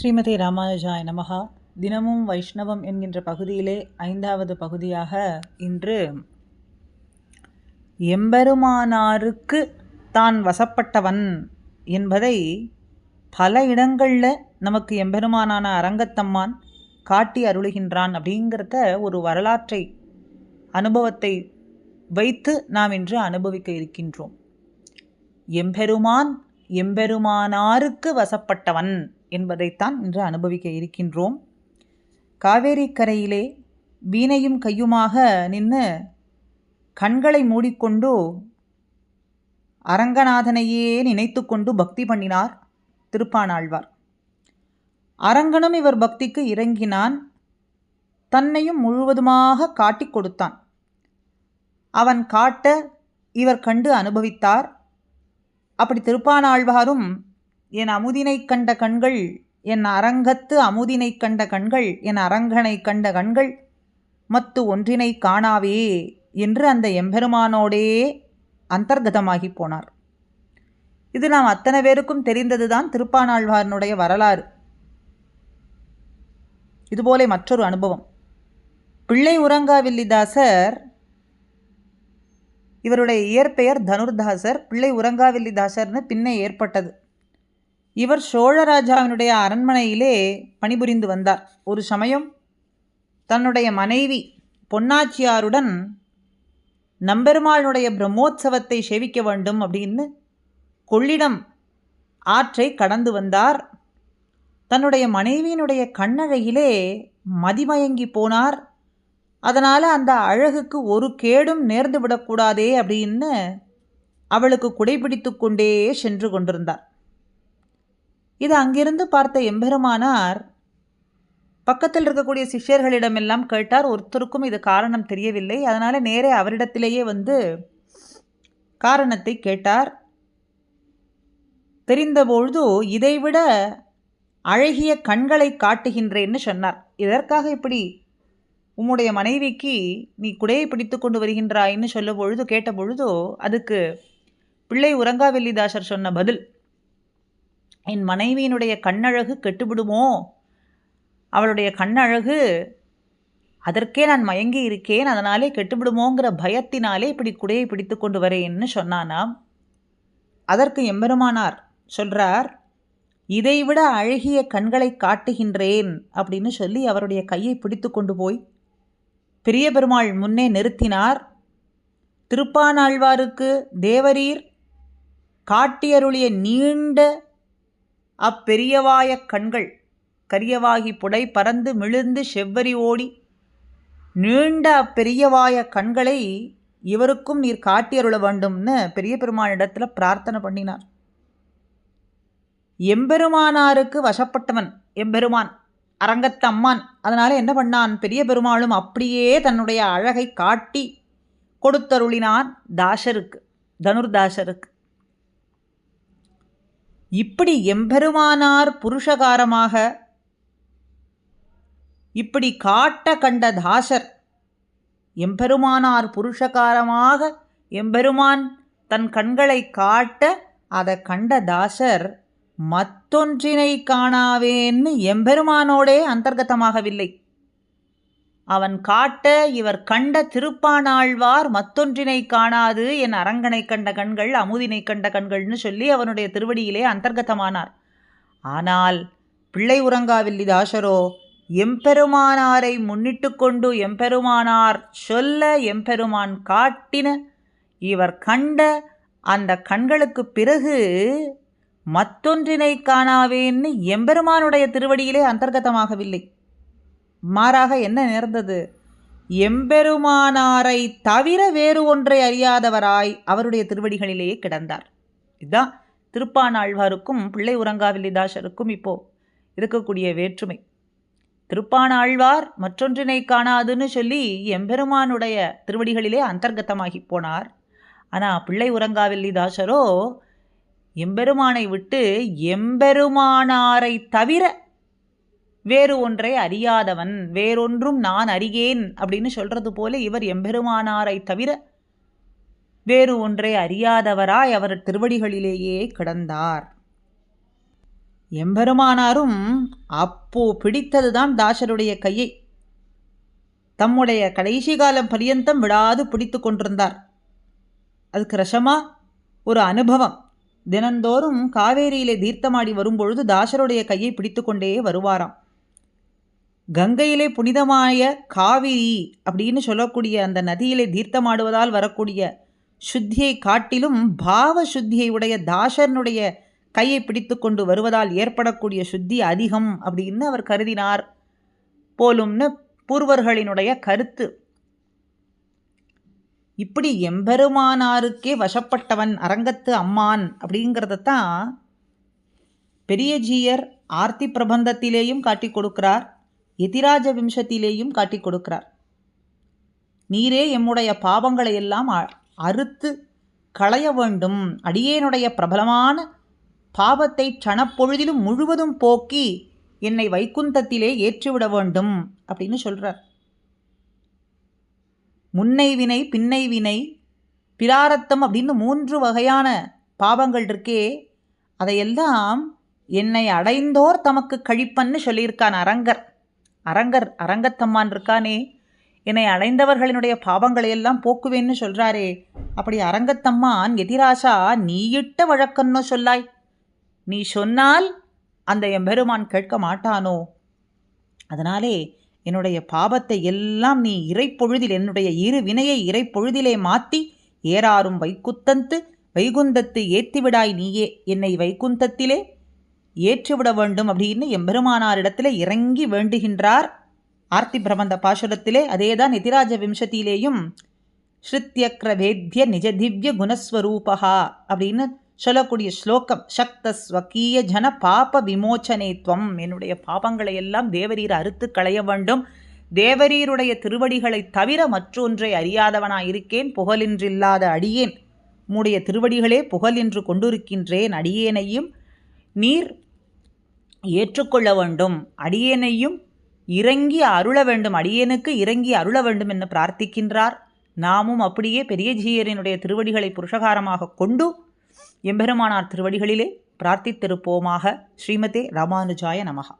ஸ்ரீமதி ராமானுஜாய நமகா தினமும் வைஷ்ணவம் என்கின்ற பகுதியிலே ஐந்தாவது பகுதியாக இன்று எம்பெருமானாருக்கு தான் வசப்பட்டவன் என்பதை பல இடங்களில் நமக்கு எம்பெருமானான அரங்கத்தம்மான் காட்டி அருளுகின்றான் அப்படிங்கிறத ஒரு வரலாற்றை அனுபவத்தை வைத்து நாம் இன்று அனுபவிக்க இருக்கின்றோம். எம்பெருமான் எம்பெருமானாருக்கு வசப்பட்டவன் என்பதைத்தான் இன்று அனுபவிக்க இருக்கின்றோம். காவேரி கரையிலே வீணையும் கையுமாக நின்று கண்களை மூடிக்கொண்டு அரங்கநாதனையே நினைத்து கொண்டு பக்தி பண்ணினார் திருப்பானாழ்வார். அரங்கனும் இவர் பக்திக்கு இறங்கினான். தன்னையும் முழுவதுமாக காட்டிக் கொடுத்தான். அவன் காட்ட இவர் கண்டு அனுபவித்தார். அப்படி திருப்பானாழ்வாரும் என் அமுதினை கண்ட கண்கள் என் அரங்கத்து அமுதினை கண்ட கண்கள் என் அரங்கனை கண்ட கண்கள் மத்து ஒன்றினை காணாவே என்று அந்த எம்பெருமானோடே அந்தர்கதமாகி போனார். இது நாம் அத்தனை பேருக்கும் தெரிந்ததுதான் திருப்பானாழ்வாரனுடைய வரலாறு. இதுபோல மற்றொரு அனுபவம். பிள்ளை உரங்காவில்லிதாசர் இவருடைய இயற்பெயர் தனுர்தாசர் பிள்ளை உரங்காவில்லிதாசர்னு பின்னே ஏற்பட்டது. இவர் சோழராஜாவினுடைய அரண்மனையிலே பணிபுரிந்து வந்தார். ஒரு சமயம் தன்னுடைய மனைவி பொன்னாச்சியாருடன் நம்பெருமாளுடைய பிரம்மோற்சவத்தை சேவிக்க வேண்டும் அப்படின்னு கொள்ளிடம் ஆற்றை கடந்து வந்தார். தன்னுடைய மனைவியினுடைய கண்ணழகிலே மதிமயங்கி போனார். அதனால் அந்த அழகுக்கு ஒரு கேடும் நேர்ந்து விடக்கூடாதே அப்படின்னு அவளுக்கு குடைபிடித்து கொண்டே சென்று கொண்டிருந்தார். இது அங்கிருந்து பார்த்த எம்பெருமானார் பக்கத்தில் இருக்கக்கூடிய சிஷ்யர்களிடமெல்லாம் கேட்டார். ஒருத்தருக்கும் இது காரணம் தெரியவில்லை. அதனால் நேரே அவரிடத்திலேயே வந்து காரணத்தை கேட்டார். தெரிந்தபொழுது இதைவிட அழகிய கண்களை காட்டுகின்றேன்னு சொன்னார். இதற்காக இப்படி உம்முடைய மனைவிக்கு நீ குடையை பிடித்து கொண்டு வருகின்றாயின்னு சொல்லும் பொழுது கேட்ட பொழுதோ அதுக்கு பிள்ளை உறங்காவெல்லிதாசர் சொன்ன பதில் என் மனைவியினுடைய கண்ணழகு கெட்டுவிடுமோ? அவளுடைய கண்ணழகு அதற்கே நான் மயங்கி இருக்கேன் அதனாலே கெட்டுவிடுமோங்கிற பயத்தினாலே இப்படி குடையை பிடித்து கொண்டு வரேன்னு சொன்னானாம். அதற்கு எம்பெருமானார் சொல்கிறார் இதைவிட அழகிய கண்களை காட்டுகின்றேன் அப்படின்னு சொல்லி அவருடைய கையை பிடித்து கொண்டு போய் பெரிய பெருமாள் முன்னே நிறுத்தினார். திருப்பானாழ்வாருக்கு தேவரீர் காட்டியருளிய நீண்ட அப்பெரியவாய கண்கள். கரியவாகி புடை பறந்து மிழுந்து செவ்வரி ஓடி. நீண்ட அப்பெரியவாய கண்களை இவருக்கும் நீர் காட்டியருள வேண்டும்னு பெரிய பெருமானிடத்தில் பிரார்த்தனை பண்ணினார். எம்பெருமானாருக்கு வசப்பட்டவன் எம்பெருமான் அரங்கத்த அம்மான். அதனால் என்ன பண்ணான்? பெரிய பெருமாளும் அப்படியே தன்னுடைய அழகை காட்டி கொடுத்தருளினான் தாசருக்கு தனுர்தாசருக்கு. இப்படி எம்பெருமானார் புருஷகாரமாக இப்படி காட்ட கண்ட தாசர் எம்பெருமானார் புருஷகாரமாக எம்பெருமான் தன் கண்களை காட்ட அதை கண்ட தாசர் மத்தொன்றினை காணாவேன்னு எம்பெருமானோடே அந்தர்கதமாகவில்லை அவன் காட்ட இவர் கண்ட திருப்பானாழ்வார் மத்தொன்றினை காணாது என் அரங்கனை கண்ட கண்கள் அமுதினை கண்ட கண்கள்னு சொல்லி அவனுடைய திருவடியிலே அந்தர்கதமானார் ஆனால் பிள்ளை உறங்காவில்லி தாசரோ எம்பெருமானாரை முன்னிட்டு கொண்டு எம்பெருமானார் சொல்ல எம்பெருமான் காட்டின இவர் கண்ட அந்த கண்களுக்கு பிறகு மத்தொன்றினை காணாவேன்னு எம்பெருமானுடைய திருவடியிலே அந்தர்கதமாகவில்லை மாறாக என்ன நேர்ந்தது? எம்பெருமானாரை தவிர வேறு ஒன்றை அறியாதவராய் அவருடைய திருவடிகளிலேயே கிடந்தார். இதுதான் திருப்பானாழ்வாருக்கும் பிள்ளை உறங்காவில்லிதாசருக்கும் இப்போ இருக்கக்கூடிய வேற்றுமை. திருப்பானாழ்வார் மற்றொன்றினை காணாதுன்னு சொல்லி எம்பெருமானுடைய திருவடிகளிலே அந்தர்கத்தமாகி போனார். ஆனால் பிள்ளை உறங்காவில்லிதாசரோ எம்பெருமானை விட்டு எம்பெருமானாரை தவிர வேறு ஒன்றை அறியாதவன் வேறொன்றும் நான் அறியேன் அப்படின்னு சொல்கிறது போல இவர் எம்பெருமானாரை தவிர வேறு ஒன்றை அறியாதவராய் அவர் திருவடிகளிலேயே கிடந்தார். எம்பெருமானாரும் அப்போ பிடித்ததுதான் தாசருடைய கையை. தம்முடைய கடைசி காலம் பரியந்தம் விடாது பிடித்து கொண்டிருந்தார். அதுக்கு ரசமா? ஒரு அனுபவம். தினந்தோறும் காவேரியிலே தீர்த்தமாடி வரும்பொழுது தாசருடைய கையை பிடித்து கொண்டே வருவாராம். கங்கையிலே புனிதமாய காவிரி அப்படின்னு சொல்லக்கூடிய அந்த நதியிலே தீர்த்தமாடுவதால் வரக்கூடிய சுத்தியை காட்டிலும் பாவ சுத்தியை உடைய தாசனுடைய கையை பிடித்து கொண்டு வருவதால் ஏற்படக்கூடிய சுத்தி அதிகம் அப்படின்னு அவர் கருதினார். போலும்னு பூர்வர்களினுடைய கருத்து. இப்படி எம்பெருமானாருக்கே வசப்பட்டவன் அரங்கத்து அம்மான் அப்படிங்கிறதத்தான் பெரியஜீயர் ஆர்த்தி பிரபந்தத்திலேயும் காட்டிக் கொடுக்கிறார். எதிராஜ விம்சத்திலேயும் காட்டிக் கொடுக்கிறார். நீரே எம்முடைய பாவங்களை எல்லாம் அறுத்து களைய வேண்டும். அடியேனுடைய பிரபலமான பாவத்தை சனப்பொழுதிலும் முழுவதும் போக்கி என்னை வைக்குந்தத்திலே ஏற்றிவிட வேண்டும் அப்படின்னு சொல்கிறார் முன்னை வினை பின்னை வினை பிராரத்தம் அப்படின்னு மூன்று வகையான பாவங்கள் இருக்கே. அதையெல்லாம் என்னை அடைந்தோர் தமக்கு கழிப்பன்னு சொல்லியிருக்கான் அரங்கர். அரங்கர் அரங்கத்தம்மான் இருக்கானே. என்னை அடைந்தவர்களினுடைய பாவங்களை எல்லாம் போக்குவேன்னு சொல்கிறாரே அப்படி அரங்கத்தம்மான் எதிராசா நீயிட்ட வழக்கம்னு சொல்லாய். நீ சொன்னால் அந்த எம்பெருமான் கேட்க மாட்டானோ? அதனாலே என்னுடைய பாபத்தை எல்லாம் நீ இறைப்பொழுதில் என்னுடைய இரு வினையை இறைப்பொழுதிலே மாற்றி ஏறாரும் வைக்குத்தந்து வைகுந்தத்து ஏத்திவிடாய் நீயே. என்னை வைகுந்தத்திலே ஏற்றுவிட வேண்டும் அப்படின்னு எம்பெருமானாரிடத்தில் இறங்கி வேண்டுகின்றார். ஆர்த்தி பிரபந்த பாசுரத்திலே அதேதான் எதிராஜ விம்சத்திலேயும் ஸ்ருத்யக்ர வேத்திய நிஜ திவ்ய குணஸ்வரூபா அப்படின்னு சொல்லக்கூடிய ஸ்லோகம். சக்த ஸ்வக்கீய ஜன பாப விமோச்சனேத்வம் என்னுடைய பாபங்களை எல்லாம் தேவரீர் அறுத்து களைய வேண்டும். தேவரீருடைய திருவடிகளை தவிர மற்றொன்றை அறியாதவனாயிருக்கேன் புகழின்றில்லாத அடியேன். உம்முடைய திருவடிகளே புகழ் என்று கொண்டிருக்கின்றேன். அடியேனையும் நீர் ஏற்றுக்கொள்ள வேண்டும். அடியேனையும் இறங்கி அருள வேண்டும். அடியேனுக்கு இறங்கி அருள வேண்டும் என்று பிரார்த்திக்கின்றார். நாமும் அப்படியே பெரிய ஜீயரினுடைய திருவடிகளை புருஷகாரமாக கொண்டு எம்பெருமானார் திருவடிகளிலே பிரார்த்தித்திருப்போமாக. ஸ்ரீமதே ராமானுஜாய நமகா